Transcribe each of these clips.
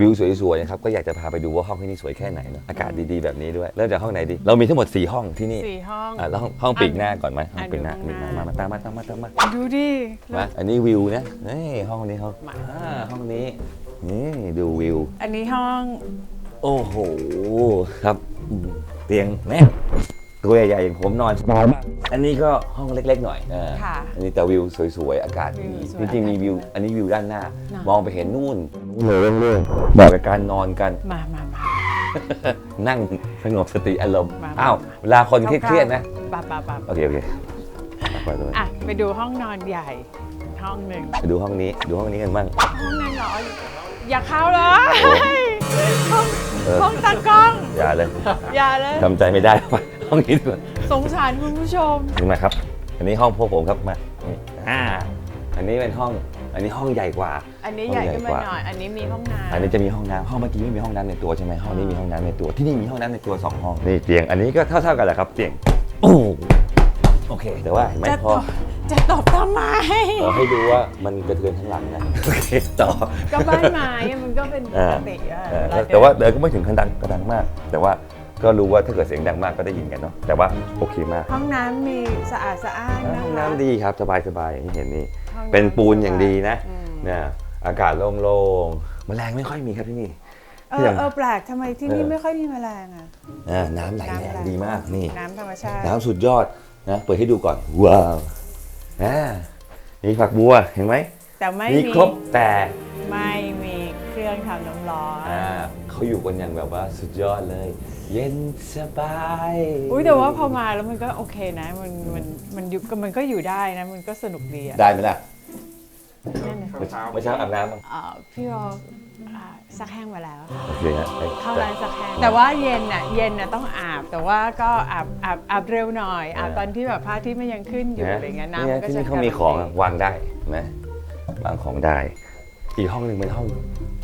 วิวสวยๆนะครับก็อยากจะพาไปดูว่าห้องที่นี่สวยแค่ไหนเนอะอากาศดีๆแบบนี้ด้วยเริ่มจากห้องไหนดี เรามีทั้งหมด 4 ห้องที่นี่สี่ห้อง อะแล้วห้องห้องปีกหน้าก่อนไหมห้องอะปีกหน้าดูปีกหข้าน้างหน้ามามาตามมาตามมาตามมาตามมาดูดิแล้วมาอันนี้วิวนะนี่ห้องนี้ห้องมาอ่าห้องนี้นี่ดูวิว อันนี้ห้องโอ้โหครับอืมเตียงแม่งตัวใหญ่ๆอย่างผมนอนสบายมากอันนี้ก็ห้องเล็กๆหน่อยอ่าค่ะอันนี้แต่วิวสวยๆ อากาศวิดีวสวยจริงๆมีอากาศวิวดีอันนี้วิวด้านหน้า น่ะ มองไปเห็นนู่น เลยเรื่องๆแบบกับการนอนกัน มามามานั่งสงบสติอารมณ์มาอ้าว เวลาคนเครียดๆนะปะปะปะโอเคโอเคไปเลยอะไปดูห้องนอนใหญ่ ห้องหนึ่งไปดูห้องนี้ ดูห้องนี้กันบ้างห้องนั้นเหรอ อย่าเข้าเลยห้องเออห้องตากล้อง อย่าเลย อย่าเลยทำใจไม่ได้ไปห้องนี้ดีกว่าสงสารคุณผู้ชมถึงมาครับ อันนี้ห้องพวกผมครับมานี่อ่าอันนี้เป็นห้อง อันนี้ห้องใหญ่กว่า อันนี้ใหญ่ขึ้นมาห้องใหญ่กว่าหน่อย อันนี้มีห้องน้ำอันนี้จะมีห้องน้ำห้องเมื่อกี้ไม่มีห้องน้ำในตัวใช่ไหมห้องนี้มีห้องน้ำในตัวที่นี่มีห้องน้ำในตัวสองห้องนี่เตียง อันนี้ก็เท่าๆกันแหละครับเตียงโอ้โอเคแต่ว่าเห็นไหมจะพตออบจะตอบทำไมขอให้ดูว่ามันกระเทือนทั้งหลังนะโอเคต่อก็บ้านไม้อะมันก็เป็นปกติอะเออเรเดินแต่ว่าเดินก็ไม่ถึงขั้นดังกระดังมาก แต่ว่า ก็รู้ว่าถ้าเกิดเสียงดังมากก็ได้ยินกันเนาะแต่ว่าโอเคมากห้องน้ำมีสะอาดสะอ้านนะคะห้องน้ำดีครับสบายสบายๆอย่างที่เห็นนี่ห้องำเป็นปูนอย่างดีนะอืมเนี่ยอากาศโล่งๆแมลงไม่ค่อยมีครับที่นี่เอที่อยังเออแปลกทำไมที่นี่เออไม่ค่อยมีแมลงอะอ่าน้ำไหลแรงดีมากนี่ น้ำธรรมชาติน้ำสุดยอดนะเปิดให้ดูก่อนว้าวอ่านี่ฝักบัวเห็นไหมแต่ไม่มีมีครบแต่ไม่ มีเครื่องทำน้ำร้อน อ่าเขาอยู่กันอย่างแบบว่าสุดยอดเลย เย็นสบายอุ้ยแต่ว่าพอมาแล้วมันก็โอเคนะ มันมันมันอยู่มันก็อยู่ได้นะ มันก็สนุกดีอะได้ไหมล่ะนั่นนะเมื่อเช้าเมื่อเช้าอาบน้ำมั้งเอ่อพี่รออ่าซักแห้งมาแล้วค่ะโอเคฮะไอ้เข้าร้านซักแห้งแต่ว่าเย็นน่ะเย็นน่ะต้องอาบแต่ว่าก็อาบอาบอาบเร็วหน่อยอาบตอนที่แบบพระอาทิตย์มันยังขึ้นอยู่นะอะไรเงี้ยนี่น้ำไงมันก็ที่จะนี่เขามีของอะวางได้เห็นไหมวางของได้ อีกห้องหนึ่งเป็นห้อง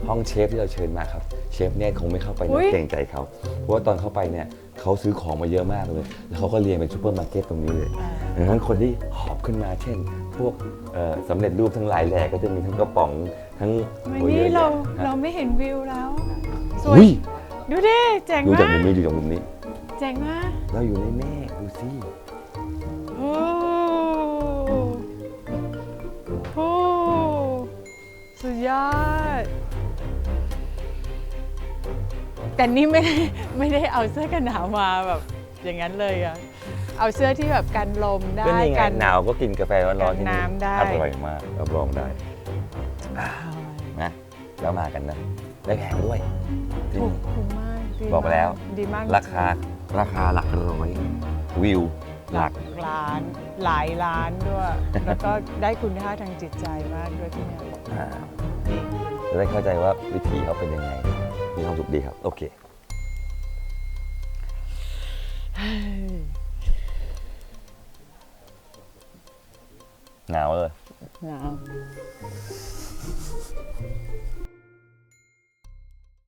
ห้องเชฟที่เราเชิญมาครับ เชฟเนี่ยคงไม่เข้าไปนะเกรงใจเขาเพราะว่าตอนเข้าไปเนี่ยเขาซื้อของมาเยอะมากเลย แล้วเขาก็เรียงเป็นซูเปอร์มาร์เก็ตตรงนี้เลยอ่าดังนั้นคนที่หอบขึ้นมาเช่น พวกเอ่อสำเร็จรูปทั้งหลายแหล่ก็จะมีทั้งกระป๋องทั้งไม่โอ้ยนี่ยอะเราแยะเราฮะไม่เห็นวิวแล้ว สวย อุ้ยดูดิเจ๋งดูมาจากกมุมนี้ดูจากมุมนี้ เจ๋งมาก เราอยู่ในเมฆ แต่นี่ไม่ได้ไม่ได้เอาเสื้อกันหนาวมาแบบ อย่างนั้นเลยอะเอาเสื้อที่แบบกันลมได้ก็นี่ไงกันหนาวก็กินกาแฟร้อนๆที่นี่กันน้ำได้อร่อยมากรับรองได้นะแล้วมากันนะได้แพงด้วยที่ถูกนี่ถูกมากดีบอกแล้ว ดีมากราคาราคาหลักร้อยวิวหหลัลักกล้านหลายล้านด้วย แล้วก็ได้คุณค่าทางจิตใจมากด้วยที่เนี่ยอ่านี่จะได้เข้าใจว่าวิธีเขาเป็นยังไง มีความสุขดีครับ โอเค หนาวเลย หนาว